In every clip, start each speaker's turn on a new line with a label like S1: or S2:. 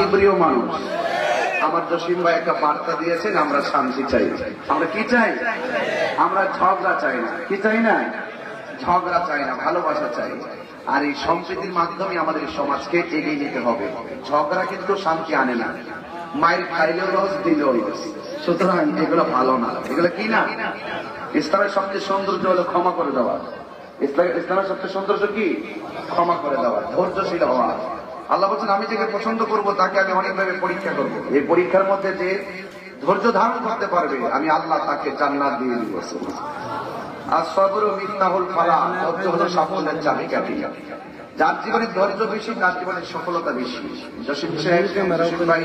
S1: শান্তি প্রিয় মানুষ। আমার জসিম ভাই একটা বার্তা দিয়েছেন, আমরা শান্তি চাই। আমরা কি চাই? আমরা ঝগড়া চাই না। কি চাই না? ঝগড়া চাই না, ভালোবাসা চাই। আর এই সম্প্রীতির মাধ্যমে আমাদের সমাজকে এগিয়ে নিতে হবে। ঝগড়া কিন্তু শান্তি আনে না। মায়ের খাইলেও রস দিলেও রস সুতরাং এগুলো ভালো না। এগুলো কি না? ইসলামের সবচেয়ে সৌন্দর্য হলো ক্ষমা করে দেওয়া। ইসলাম- ইসলামের সবচেয়ে সৌন্দর্য কি? ক্ষমা করে দেওয়া, ধৈর্যশীল হওয়া। আল্লাহ বলছেন আমি যাকে পছন্দ করব তাকে আমি অনেকভাবে পরীক্ষা করব। এই পরীক্ষার মধ্যে যে ধৈর্য ধারণ করতে পারবে আমি আল্লাহ তাকে জান্নাত দিয়ে দিব। আর সবর মিথ্যাহুল ফালা ধৈর্য হলো সাফল্যের চাবিকাঠি। যার জীবনে ধৈর্য বেশি তার জীবনে সফলতা বেশি। জসিম ভাই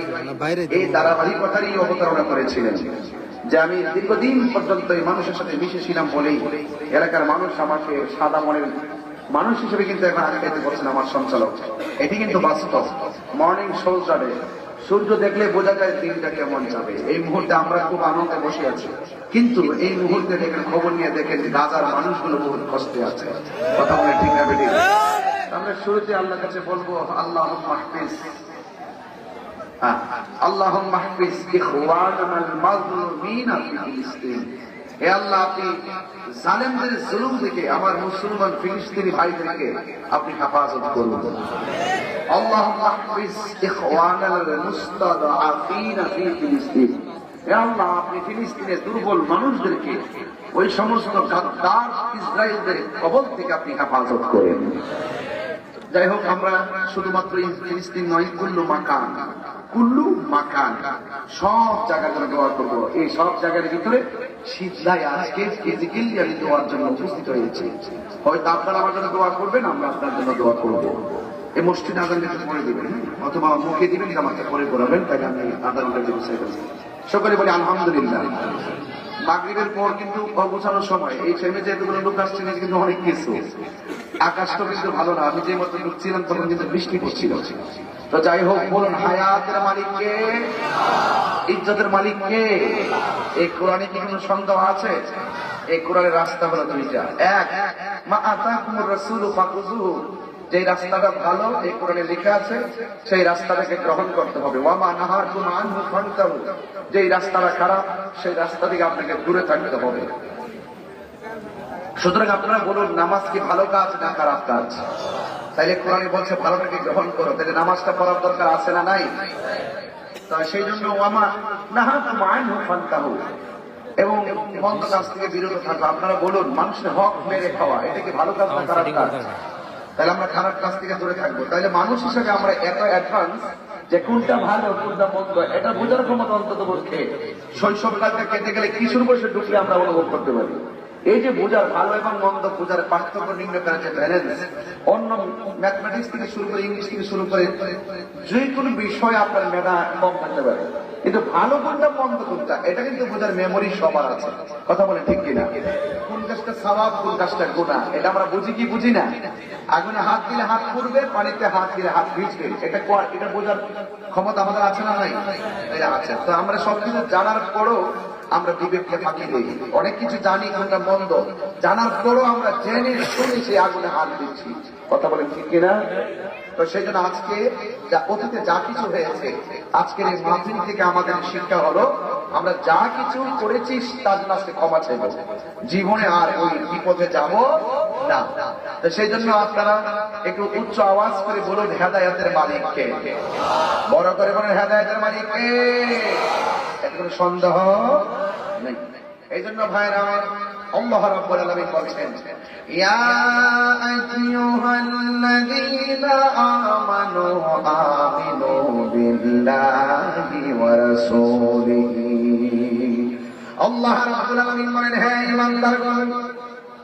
S1: এই ধারাবাহিকতারই অবতারণা করেছিলেন। যে আমি দীর্ঘদিন পর্যন্ত এই মানুষের সাথে মিশেছিলাম বলেই এলাকার মানুষ আমাকে সাদা মনের মানুষ হিসেবে কিন্তু এখন আখ্যায়িত করছেন আমার সঞ্চালক। এটি কিন্তু বাস্তব। মর্নিং সৌজারে সূর্য দেখলে বোঝা যায় দিনটা কেমন যাবে। এই মুহূর্তে আমরা খুব আনন্দে বসে আছি। কিন্তু এই মুহূর্তে দেখেন, খবর নিয়ে দেখেন গাজার মানুষগুলো বহুত কষ্টে আছে। কথা বলে ঠিক না বেটি আমরা শুরুতে আল্লাহর কাছে বলব আল্লাহ মাহফিজ আল্লাহ মাহফিজ ইখওয়ানাল মাজলুমিনা ফি ফিলিস্তিন। হে আল্লাহ, আপনি জালেমদের জুলুম থেকে আমার মুসলমান ফিলিস্তিনি ভাইদেরকে আপনি হেফাজত করুন। আল্লাহ মাহফিজ ইখওয়ানাল মুস্তাদআফিনা ফি ফিলিস্তিন। হে আল্লাহ, আপনি ফিলিস্তিনের দুর্বল মানুষদেরকে ওই সমস্ত গাদ্দার ইসরায়েলদের কবল থেকে আপনি হেফাজত করেন। যাই হোক, আমরা শুধুমাত্র ফিলিস্তিন নয়, কুল্লু মাকান কুল্লু মাকান, সব জায়গার জন্য দোয়া করব। এই সব জায়গার ভিতরে শীতলাই আজকে ফিজিক্যালি আমি দোয়ার জন্য উপস্থিত হয়েছি। হয়তো আপনারা আমার জন্য দোয়া করবেন, আমরা আপনার জন্য দোয়া করব। এই মসজিদ আদান একটু পরে দিবেন অথবা মুখে দিবেন আমাকে পরে পড়াবেন, তাহলে আমি আদানটা দিব সকলে বলি, আলহামদুলিল্লাহ। মাগরিবের পর কিন্তু অগোছানোর সময়। এই টাইমে যে এতগুলো লোক আসছে কিন্তু অনেক কিছু। আকাশটা কিন্তু ভালো না। আমি যে মতো ঢুকছিলাম, তখন কিন্তু বৃষ্টি পড়ছিল। তো যাই হোক, বলুন, হায়াতের মালিককে, ইজ্জতের মালিককে, এই কোরআনে কি কোনো সন্দেহ আছে? এই কোরআনের রাস্তা হলো দুইটা। এক, মা আতাকুমুর রাসূলু ফাকুযুহু যে রাস্তাটা ভালো, এই কোরআনে লেখা আছে, সেই রাস্তাটাকে গ্রহণ করতে হবে। ওয়ামা নাহার ফান্তাহু। যে রাস্তাটা খারাপ, সেই রাস্তা থেকে আপনাকে দূরে থাকতে হবে। সুতরাং আপনারা বলুন, নামাজ কি ভালো কাজ না খারাপ কাজ? তাইলে কোরআনে বলছে ভালোটাকে গ্রহণ করো। তাহলে নামাজটা পড়ার দরকার আছে না নাই? তা সেই জন্য আনহু ফান্তাহু। এবং মন্দ কাজ থেকে বিরত থাকবে আপনারা বলুন মানুষের হক মেরে খাওয়া এটা কি ভালো কাজ না খারাপ কাজ? তাহলে আমরা খারাপ কাজ থেকে দূরে থাকব। তাহলে মানুষ হিসেবে আমরা এত অ্যাডভান্স যে কোনটা ভালো কোনটা মন্দ এটা বোঝার ক্ষমতা অন্তত পক্ষে শৈশব কালটা কেটে গেলে কিশোর বয়সে ঢুকলে আমরা অনুভব করতে পারি? এই যে বোঝার ভালো এবং মন্দ বোঝার পার্থক্য নিম্ন করার যে ব্যালেন্স অন্য ম্যাথমেটিক্স থেকে শুরু করে ইংলিশ থেকে শুরু করে যে কোনো বিষয় আপনার মেধা কম থাকতে পারে। কিন্তু ভালো কোনটা, মন্দ কোনটা, এটা কিন্তু বোঝার মেমোরি সবার আছে। কথা বলে ঠিক কিনা? কোন কাজটা স্বভাব, কোন কাজটা গোনা এটা আমরা বুঝি কি বুঝি না? আগুনে হাত দিলে হাত পড়বে, পানিতে হাত দিলে হাত ভিজবে। এটা এটা বোঝার ক্ষমতা আমাদের আছে না নাই? আছে তো আমরা সবকিছু জানার পরও আমরা বিবেককে ফাঁকি দিই। অনেক কিছু জানি, আমরা মন্দ। জানার পরও আমরা জেনে শুনে সেই আগুনে হাত দিচ্ছি। কথা বলেন ঠিক কিনা? তো সেই জন্য আজকে অতীতে যা কিছু হয়েছে, আজকের এই মাহফিল থেকে আমাদের শিক্ষা হলো, আমরা যা কিছু করেছি তার জন্য আজকে ক্ষমা চাইব। জীবনে আর ওই বিপদে যাব তো সেই জন্য আপনারা একটু উচ্চ আওয়াজ করে বলুন হেদায়তের মালিককে। বড় করে বলেন হেদায়তের মালিককে। এতে সন্দেহ এই জন্য ভাইরা আমার আলামিন বলছেন, ইয়া আইয়ুহাল্লাযীনা আমানু আমিনু বিল্লাহি ওয়া রাসূলিহি। আল্লাহ রাব্বুল আলামিন বলেন, হে ঈমানদারগণ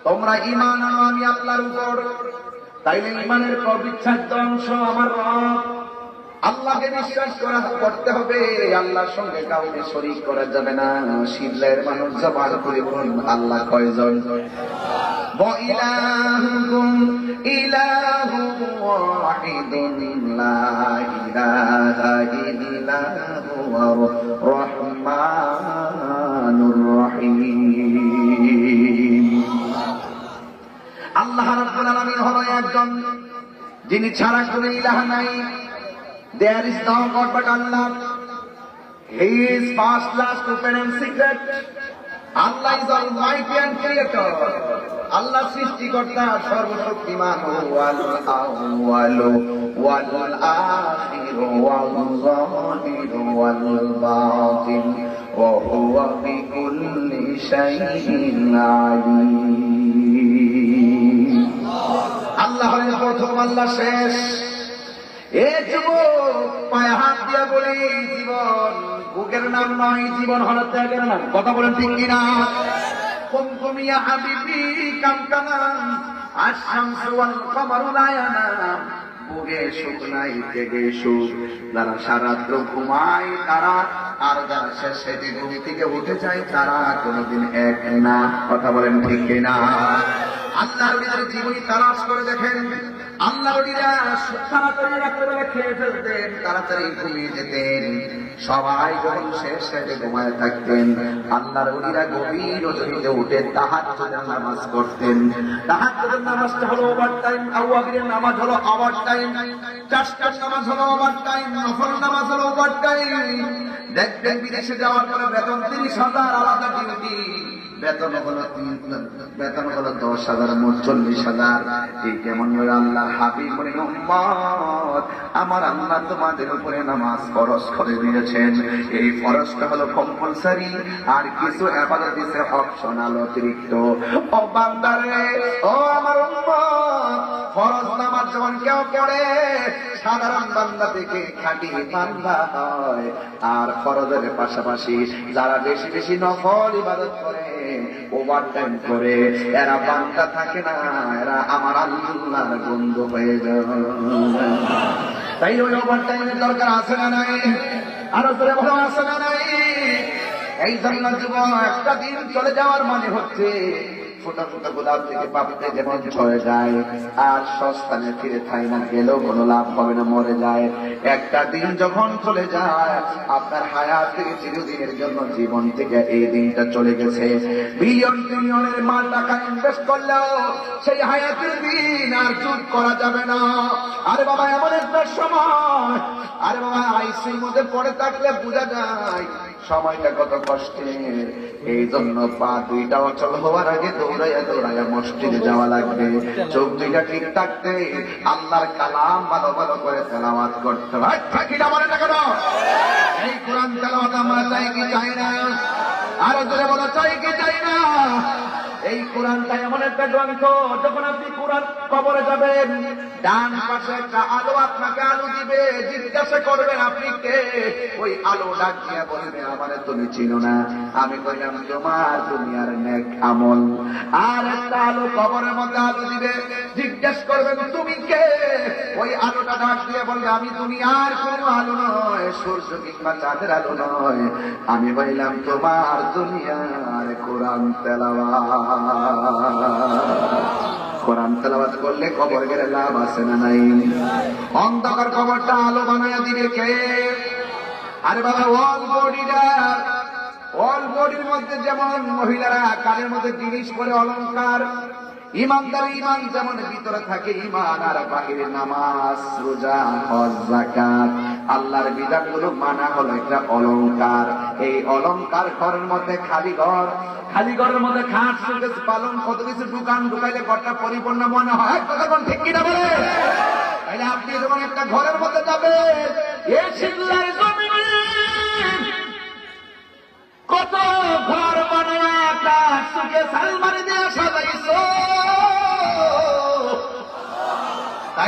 S1: তোমরা ঈমান আনো আমি আল্লাহর উপর তাইলে ঈমানের অবিচ্ছেদ্য অংশ আমার রব আল্লাহকে বিশ্বাস করা করতে হবে আল্লাহর সঙ্গে কাউকে শরীক করা যাবে না শিল্লের মানুষ জবান করে বলুন আল্লাহ কয়জন وإلهكم إله واحد لا إله إلا هو الرحمن الرحيم আল্লাহ রাব্বুল আলামিন হলো একজন যিনি ছাড়া কোনো ইলাহ নাই There is no God but Allah. He is first, last, open and secret. Allah is almighty and creator. আল্লাহ সৃষ্টিকর্তা সর্বশক্তিমান ওয়াল ওয়াল ওয়াল ওয়াল বাতিন ওয়া হুয়া বিকুল্লি শাইইন আল্লাহ হলেন প্রথম আল্লাহ শেষ। এ যুবক পায়ে হাত দিয়া বলি জীবন, বুকের নাম নয়, জীবন হল ত্যাগের নাম। কথা বলেন ঠিক কিনা? কুমকুমিয়া হাবিবি কামকানা আশামসু ওয়াল কমারু লা ইয়ানাম বুকে সুখ নাই জেগে সুখ। যারা সারাত্র ঘুমায়, তারা আর যারা শেষে ঘুম থেকে উঠে যায়, তারা কোনোদিন এক না। কথা বলেন ঠিক কিনা? আল্লাহর বিদার জীবনী তালাশ করে দেখেন। আল্লাহ খেয়ে ফেলতেন ঘুমিয়ে যেতেন। সবাই যখন শেষ ঘুমায় থাকতেন গভীর উঠে নামাজ করতেন তাহার নামাজটা হলো ওভার টাইম আউয়াবিরের নামাজ হলো টাইম নামাজ হলো ওভার টাইম নফল নামাজ হলো ওভার টাইম দেখবেন বিদেশে যাওয়ার পরে বেতন তিরিশ হাজার, আলাদা ডিউটি বেতন হলো তিন- বেতন হলো দশ হাজার, মোট চল্লিশ হাজার। এই কেমন করে আল্লাহ বলে, উম্মত, আমার আল্লাহ তোমাদের উপরে নামাজ ফরজ করে দিয়েছেন। এই ফরজটা হলো কম্পালসারি আর কিছু এবাদত দিছে অপশনাল অতিরিক্ত। ও বান্দারে ও আমার ফরজ নামাজ যখন কেউ পড়ে, সাধারণ বান্দা থেকে খাঁটি বান্দা হয়। আর ফরজের পাশাপাশি যারা বেশি বেশি নফল ইবাদত করে ওভার টাইম করে। এরা বান্দা থাকে না, এরা আমার আল্লাহর বন্ধু হয়ে যায়। তাই ওই ওভার টাইমের দরকার আছে না নাই? আরও করে ভালো আছে না নাই? এই জন্য জীবন একটা দিন চলে যাওয়ার মানে হচ্ছে ফোটা ফোটা গোলাপ থেকে পাপড়ে যেমন ঝরে যায়, আর সস্তানে ফিরে থাই না গেলেও কোনো লাভ হবে না, মরে যায়। একটা দিন যখন চলে যায়, আপনার হায়াত থেকে চিরদিনের জন্য জীবন থেকে এই দিনটা চলে গেছে। বিলিয়ন ট্রিলিয়নের মাল টাকা ইনভেস্ট করলেও সেই হায়াতের দিন আর চুপ করা যাবে না। আরে বাবা, এমন একটা সময়। আরে বাবা, আইসির মধ্যে পড়ে থাকলে বোঝা যায় সময়টা কত কষ্টের এই জন্য পা দুইটা অচল হওয়ার আগে দৌড়াইয়া দৌড়াইয়া মসজিদে যাওয়া লাগবে। চোখ দুইটা ঠিক থাকতে আল্লাহর কালাম ভালো ভালো করে তেলাওয়াত করতে হয় এই কোরআন আমরা চাই কি চাই না? আরও জোরে বলো, চাই কি চাই না? এই কোরআনটা এমন একটা গ্রন্থ, যখন আপনি কোরআন কবরে যাবেন, ডান পাশে একটা আলো আপনাকে আলো দিবে, জিজ্ঞাসা করবেন, আপনি কে? ওই আলো ডাক দিয়ে বলবে, আমারে তুমি চিনো না। আমি কইলাম, তোমার দুনিয়ার নেক আমল। আর একটা আলো কবরের মধ্যে আলো দিবে, জিজ্ঞেস করবেন, তুমি কে? ওই আলোটা ডাক দিয়ে বলবে, আমি দুনিয়ার কোনো আলো নয়, সূর্য কিংবা চাঁদের আলো নয়। আমি বললাম তোমার দুনিয়ার কোরআন তেলাওয়া কোরআন তেলাবাদ করলে কবর গেলে লাভ আছে না নাই? অন্ধকার কবরটা আলো বানায় দিবে কে? আরে বাবা অল বডিটা অল বডির মধ্যে যেমন মহিলারা কানের মধ্যে জিনিস করে অলংকার ইমানদার ইমান যেমন ভিতরে থাকে ইমান আর বাহিরে নামাজ, রোজা, হজ জাকাত আল্লাহর বিধানগুলো মানা হলো একটা অলংকার। এই অলংকার ঘরের মধ্যে খালি ঘর, খালি ঘরের মধ্যে খাট সুকেশ পালন কত কিছু দোকান ঢুকাইলে ঘরটা পরিপূর্ণ মনে হয়। তখন ঠিক কিনা বলে? তাইলে আপনি যখন একটা ঘরের মধ্যে যাবেন এই জমিনে কত ঘর বানায় কাঠ সুকে সালমারি দিয়ে সাজাইছো।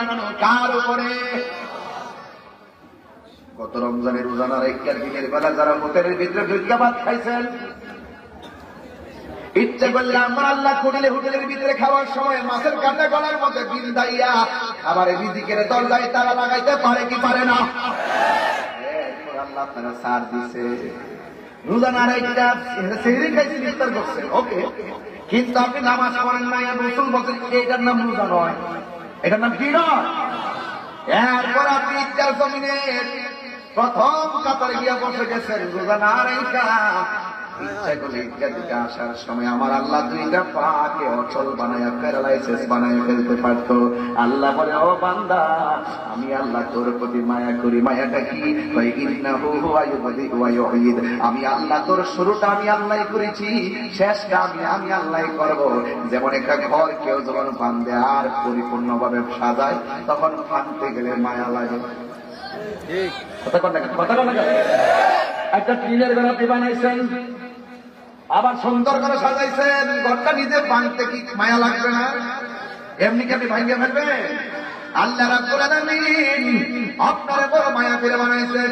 S1: বানানো কার উপরে? গত রমজানের রোজানার একটার দিনের বেলা যারা হোটেলের ভিতরে দুর্গাবাদ খাইছেন, ইচ্ছে করলে আমার আল্লাহ করিলে হোটেলের ভিতরে খাওয়ার সময় মাছের কাটা গলার মধ্যে বিল দাইয়া, আবার রিজিকের দরজায় তারা লাগাইতে পারে কি পারে না? আল্লাহ আপনারা সার দিছে। রোজানার একটা সেহরি খাইছেন ইফতার করছেন ওকে, কিন্তু আপনি নামাজ পড়েন না এটার নাম রোজা নয়। এটার নাম কি এরপর আপনি ইচ্ছার জমিনে প্রথম কাতারে গিয়া বসে গেছেন, রোজা না ইচ্ছা আল্লাহ আল্লাহ আমি আল্লাহ তোর আল্লাহ শুরুটা আমি আল্লাহই করেছি, শেষটা আমি আমি আল্লাহই করব। যেমন একটা ঘর কেউ যখন বান্ধে আর পরিপূর্ণভাবে সাজায়, তখন ভাঙতে গেলে মায়া লাগে। কথা? কথা কেন? একটা ঘর আপনি বানাইছেন আবার সুন্দর করে সাজাইছেন। ঘরটা নিজে ভাঙতে কি মায়া লাগবে না? এমনি কি আপনি ভাঙিয়ে ফেলবেন? আল্লাহ রাব্বুল আলামিন আপনার বড় মায়া করে বানাইছে।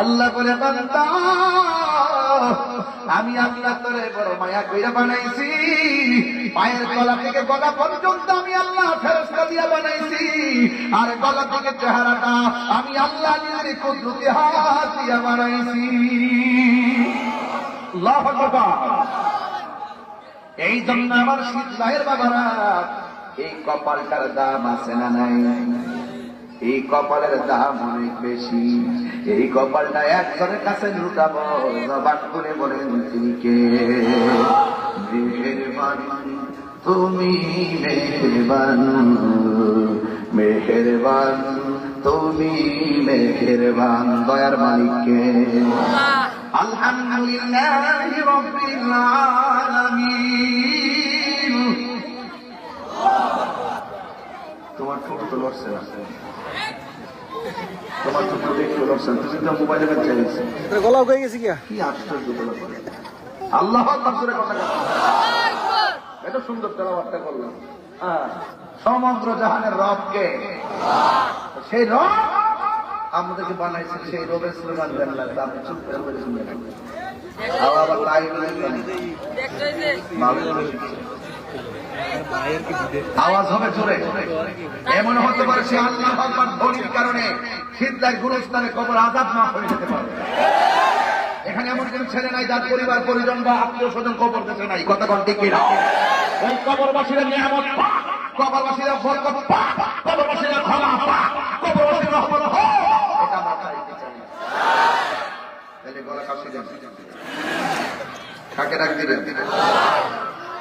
S1: আল্লাহ বলে, বান্দা! আমি আল্লাহ তোরে বড় মায়া কইরা বানাইছি। পায়ের গলা থেকে গলা পর্যন্ত আমি আল্লাহ ফেরস্তা দিয়া বানাইছি। আর গলা থেকে চেহারাটা আমি আল্লাহ নিজের কুদরতি হাত দিয়া বানাইছি। আল্লাহু এই জন্য আমার শীতলাহের বাবারা, এই কপালটার দাম আছে না নাই? এই কপালের দাম অনেক বেশি। এই কপালটা একজনের কাছে লুটাবো, জবান করে বলেন তিনি কে? মেহেরবান, তুমি মেহেরবান। মেহেরবান, তুমি মেহেরবান, দয়ার মালিককে আলহামদুলিল্লাহ রব্বিল আলামিন। তোমার ছোট তো লড়ছে তোমার তুমি তো মোবাইলে বাচ্চা গেছে
S2: গলা হয়ে গেছে কিয়া
S1: কি আশ্চর্য। আল্লাহ আকবার করে কথা কথা সুন্দর করলাম। হ্যাঁ, সমগ্র জাহানের রবকে। সেই রব আমাদেরকে বানাইছে সেই রবের স্লোগান দেন তা আপনি চুপ করে বলে আবার তাই বলে ভালো করে শিখছে। আওয়াজ হবে জোরে। এমন হতে পারে সে আল্লাহ আকবার ধ্বনির কারণে শীতলার গুরুস্থানে কবর আজাদ না হয়ে যেতে পারে। এখানে এমন কোন ছেলে নাই, যার পরিবার, পরিজন বা আত্মীয় স্বজন কবর দেশে নাই। কথা কোন ঠিক কিনা? ওই কবরবাসীরা নিয়ামত পা, কবরবাসীরা বরকত পা, কবরবাসীরা ক্ষমা পা কবরবাসীরা রহমত এটা মাথায় রেখে তাহলে গলা কাশি যাবে কাকে ডাক দিবেন?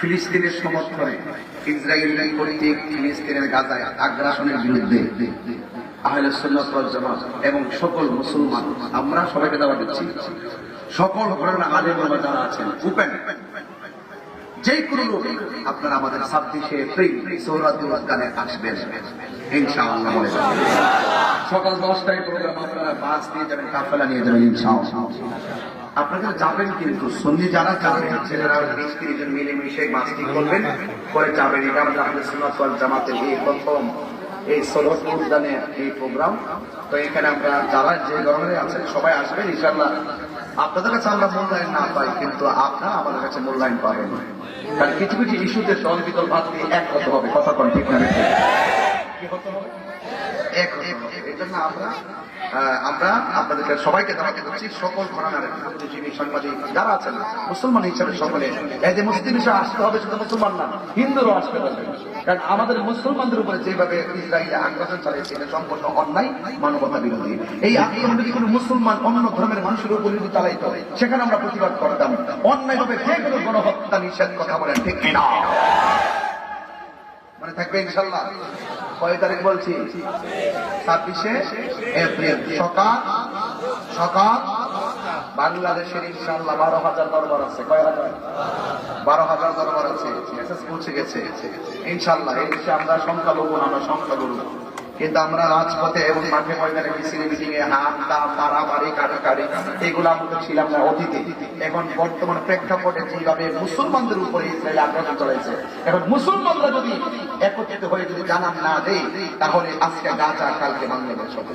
S1: ফিলিস্তিনের সমর্থনে ইসরায়েল কর্তৃক ফিলিস্তিনের গাজায় আগ্রাসনের বিরুদ্ধে। আহলে সুন্নাত এবং সকল মুসলমান, আমরা সবাইকে দাওয়াত দিচ্ছি। সকল ঘরের আলেম যারা আছেন ওপেন যে কোনো লোক আপনারা আমাদের ছাব্বিশে এপ্রিল সৌরাতুল গানে আসবেন। সকাল দশটায় প্রোগ্রাম আপনারা বাস নিয়ে যাবেন, কাফেলা নিয়ে যাবেন, ইনশাআল্লাহ। আপনারা যাবেন কিন্তু সন্ধি যারা যাবেন ছেলেরা বিশ তিরিশ জন মিলেমিশে মাস্তি করবেন করে যাবেন। এটা আমাদের আমাদের সুন্নাত ওয়াল জামাতের এই প্রথম এই সলট উদ্যানে এই প্রোগ্রাম। তো এখানে আমরা যারা যে ধরনের আছেন সবাই আসবেন ইনশাল্লাহ আপনাদের কাছে আমরা মূল্যায়ন না পাই কিন্তু আপনারা আমাদের কাছে মূল্যায়ন পাবেন। কারণ কিছু কিছু ইস্যুতে দল বিদল ভাত এক হতে হবে কথা কোন ঠিক না? কি হতে হবে? এক হতে হবে। এই জন্য আমরা আপনাদেরকে সবাইকে দাঁড়াতে করছি সকল ঘরানার বুদ্ধিজীবী সাংবাদিক, যারা আছেন, মুসলমান হিসাবে সকলে, এই যে মুসলিম হিসাবে আসতে হবে শুধু মুসলমান না, হিন্দুরও আসতে হবে। কারণ আমাদের মুসলমানদের উপরে যেভাবে ইসরায়েল আগ্রাসন চালিয়েছে, এটা সম্পূর্ণ অন্যায়, মানবতা বিরোধী। এই আক্রমণ যদি কোনো মুসলমান অন্য ধর্মের মানুষের উপর যদি চালাইতো, সেখানে আমরা প্রতিবাদ করতাম। অন্যায়ভাবে যে কোনো গণহত্যা নিষেধ কথা বলেন, ঠিক কিনা? মানে থাকবে ইনশাল্লাহ? কয় তারিখ বলছি? ছাব্বিশে এপ্রিল। সকাল সকাল। বাংলাদেশের ইনশাল্লাহ বারো হাজার দরবার আছে। কয় হাজার? বারো হাজার দরবার আছে। মেসেজ পৌঁছে গেছে। ইনশাল্লাহ এই দেশে আমরা সংখ্যালঘু আমরা সংখ্যাগুরু। কিন্তু আমরা রাজপথে এবং মাঠে ময়দানে মিছিল মিটিং এ হাত দাম মারামারি কাটাকারি এগুলো আমরা ছিলাম না অতীতে। এখন বর্তমান প্রেক্ষাপটে যেভাবে মুসলমানদের উপরে ইসরায়েল আক্রমণ চলেছে এখন মুসলমানরা যদি একত্রিত হয়ে যদি জানান না দেয়, তাহলে আজকে গাজা কালকে বাংলাদেশ হতে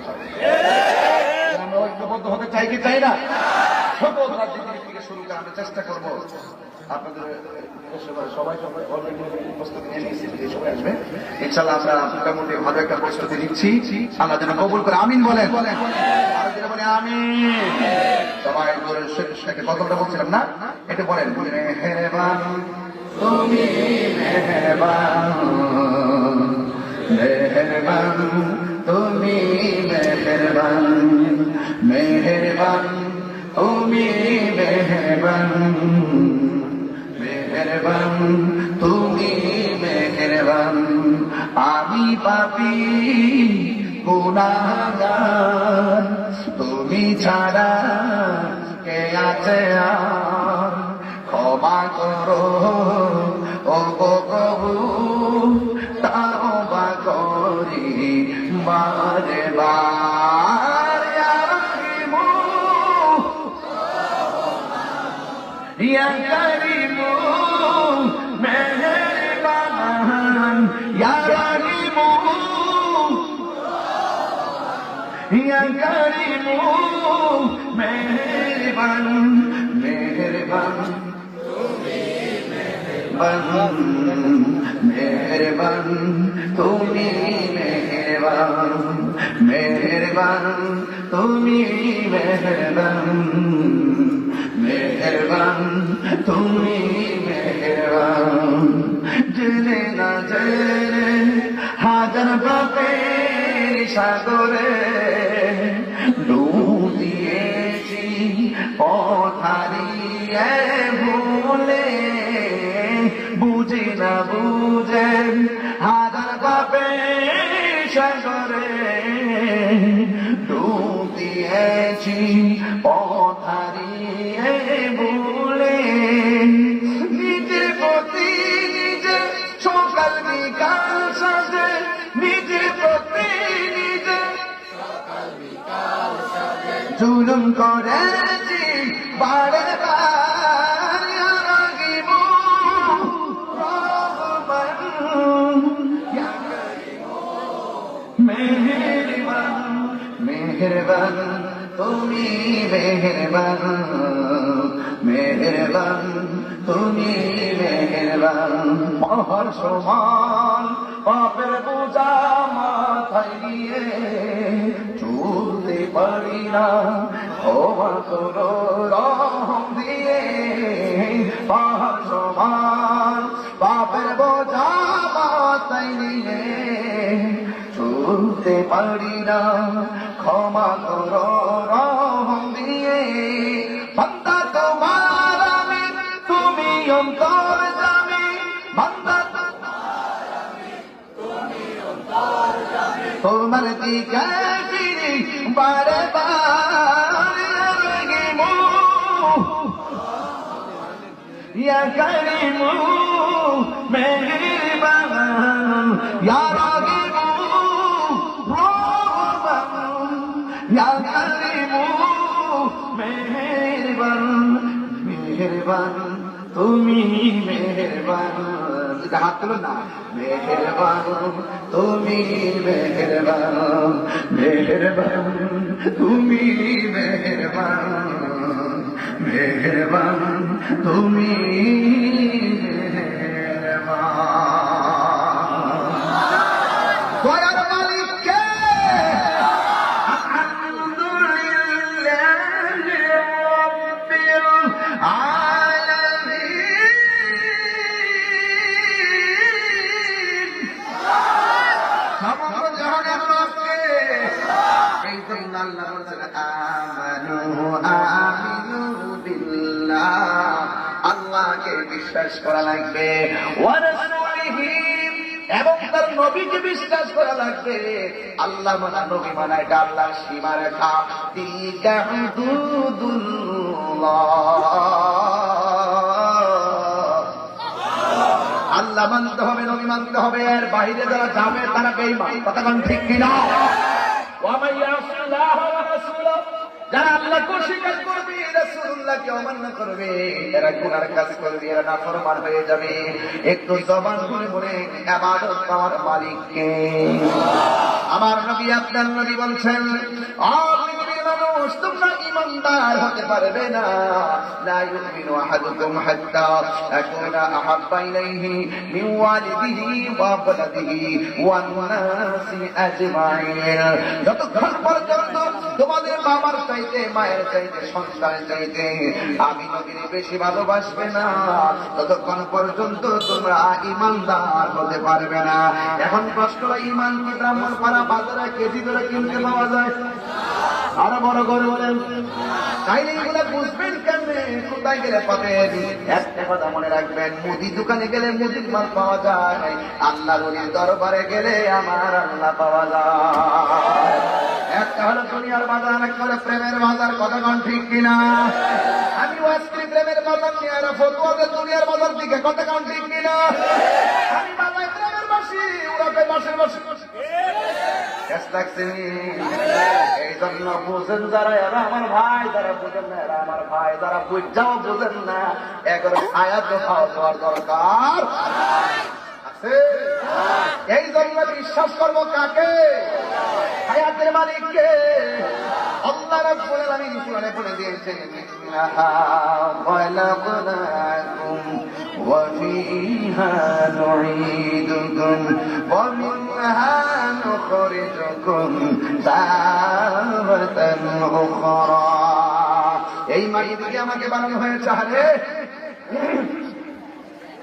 S1: আমরা ঐক্যবদ্ধ হতে চাই কি চাই না? সকল রাজনীতি থেকে শুরু করে আমরা চেষ্টা করব। আপনাদের সবাই সবাই already প্রস্তুতি নিয়ে নিয়েছি যে সবাই আসবে ইনশাল্লাহ আমরা মোটামুটি ভালো একটা প্রস্তুতি নিচ্ছি। আল্লাহ যেন কবুল করে। আমিন বলেন। আমিন। সবাই কথাটা বলছিলাম না? এটা বলেন। মেহেরবান, তুমি মেহেরবান মেহেরবান, তুমি মেহেরবান মেহেরবান, তুমি মেহেরবান। মেহেরবান তুমি মেহেরবান। আমি পাপি গুনাহগার তুমি ছাড়া কে আছে ক্ষমা করো মেহেরবান মেহেরবান তুমি মেহেরবান মেহেরবান, তুমি মেহেরবান মেহেরবান, তুমি মেহেরবান। জেনে জেনে হাজার পাপের সাগরে ডুব দিয়েছি, পথারিয়ে ভুলে না বুঝে হাজার পাবে সাগরে ডুব দিয়েছি। মেহেরবান, তুমি মেহেরবান মেহেরবান, তুমি মেহেরবান। মহর সমান, পাপের বোঝা মাথায় দিয়ে চলতে পারি না। ক্ষমা করো রহম দিয়ে। পাহাড় সমান, পাপের বোঝা মাথায় নিয়ে চলতে পারি না। ক্ষমা করো, রহম দিয়ে। বান্দা তোমার আমি, তুমি অন্তর জামি। বান্দা তোমার দিকে বারে বারে ইয়া কারিমু মেহেরবান। ইয়া মেহেরবান তুমি মেহরবান। হাত তুলো না। মেহরবান তুমি মেহরবান মেহরবান তুমি মেহরবান মেহরবান তুমি বিশ্বাস করা লাগবে। এবং তার নবীকে বিশ্বাস করা লাগবে। আল্লাহ মানা, নবী মানা, এটা আল্লাহর সীমা রেখা। আল্লাহ। মানতে হবে, নবী মানতে হবে। এর বাইরে যারা যাবে, তারা বেইমান কথা ঠিক কিনা? যারা আল্লাহকে অস্বীকার করবে, রাসূলুল্লাহকে অমান্য করবে, এরা গুনার কাজ করবে, এরা নাফরমান হয়ে যাবে। একটু জবান বলে ইবাদত আমার মালিককে। আমার নবী আপনার নবী বলছেন নবীর মানুষ, তোমরা ইমানদার হতে পারবে না। যতক্ষণ পর্যন্ত তোমাদের বাবার চাইতে, মায়ের চাইতে চাইতে আমি নবীর বেশি ভালোবাসবে না, ততক্ষণ পর্যন্ত তোমরা ইমানদার হতে পারবে না। এখন প্রশ্ন, ইমান কি ব্রাহ্মণ পাড়া বাজারে কেজি ধরে কিনতে পাওয়া যায়? আরও বড় করে বলেন। এগুলো কোথায় গেলে কথা মনে রাখবেন, মুদি দোকানে গেলে মাল পাওয়া যায় আল্লাহ দরবারে গেলে আমার আল্লাহ পাওয়া যায়। একটা হলো দুনিয়ার বাজার, একটা প্রেমের বাজার কতক্ষণ ঠিক কিনা? আমি প্রেমের বাজার নিয়ে আর ফতুয়াদের দুনিয়ার বাজার দিকে কতক্ষণ ঠিক কিনা? আমি বাজায় প্রেমের বাসি ওরা বাসের বাসি লাগছে? জন্য বুঝেন যারা, এরা আমার ভাই, যারা বুঝেন না, এরা আমার ভাই, যারা বুঝাও বুঝেন না, একবার ছায়া তো খাওয়া দেওয়ার দরকার? এই জন্য বিশ্বাস করব কাকে? হায়াতের মালিককে। আল্লাহ রাব্বুল আলামিন বলে নুখরিজুকুম তারাতান উখরা এই মাটি থেকে আমাকে বানানো হয়েছে, আরে।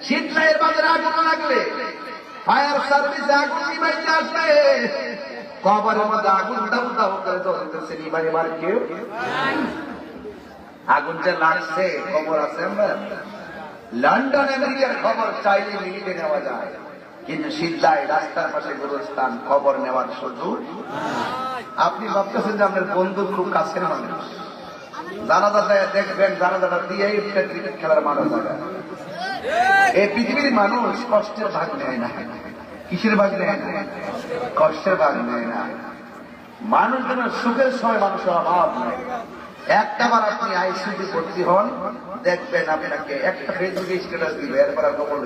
S1: শীতলাইয়ের বাজারে আগুন লাগলে ফায়ার সার্ভিসে আগুন নিবাইতে আসবে। কবরের মধ্যে আগুন দাউ দাউ করে জ্বলতেছে নিবাই এবার কেউ? আগুন যে লাগছে খবর আছে, আমরা। লন্ডন, আমেরিকার খবর, চাইলে মিনিটে নেওয়া যায়। কিন্তু সিদ্ধায় রাস্তার পাশে গুরুস্থান খবর নেওয়ার সুযোগ। আপনি ভাবতেছেন যে আপনার বন্ধু খুব কাছের মানুষ। জানাজাটা দেখবেন, জানাজাটা দিয়েই ক্রিকেট খেলার মাঠে জায়গা এই পৃথিবীর মানুষ কষ্টের ভাগ নেয় না। কিসের ভাগ নেয়? না কষ্টের ভাগ নেয় না। মানুষ যেন সুখের সময় মানুষের অভাব নেই একটা বার আপনি আইসিউতে ভর্তি হন, দেখবেন আপনাকে একটা ফেসবুকে স্ট্যাটাস দিবে, এরপর কবর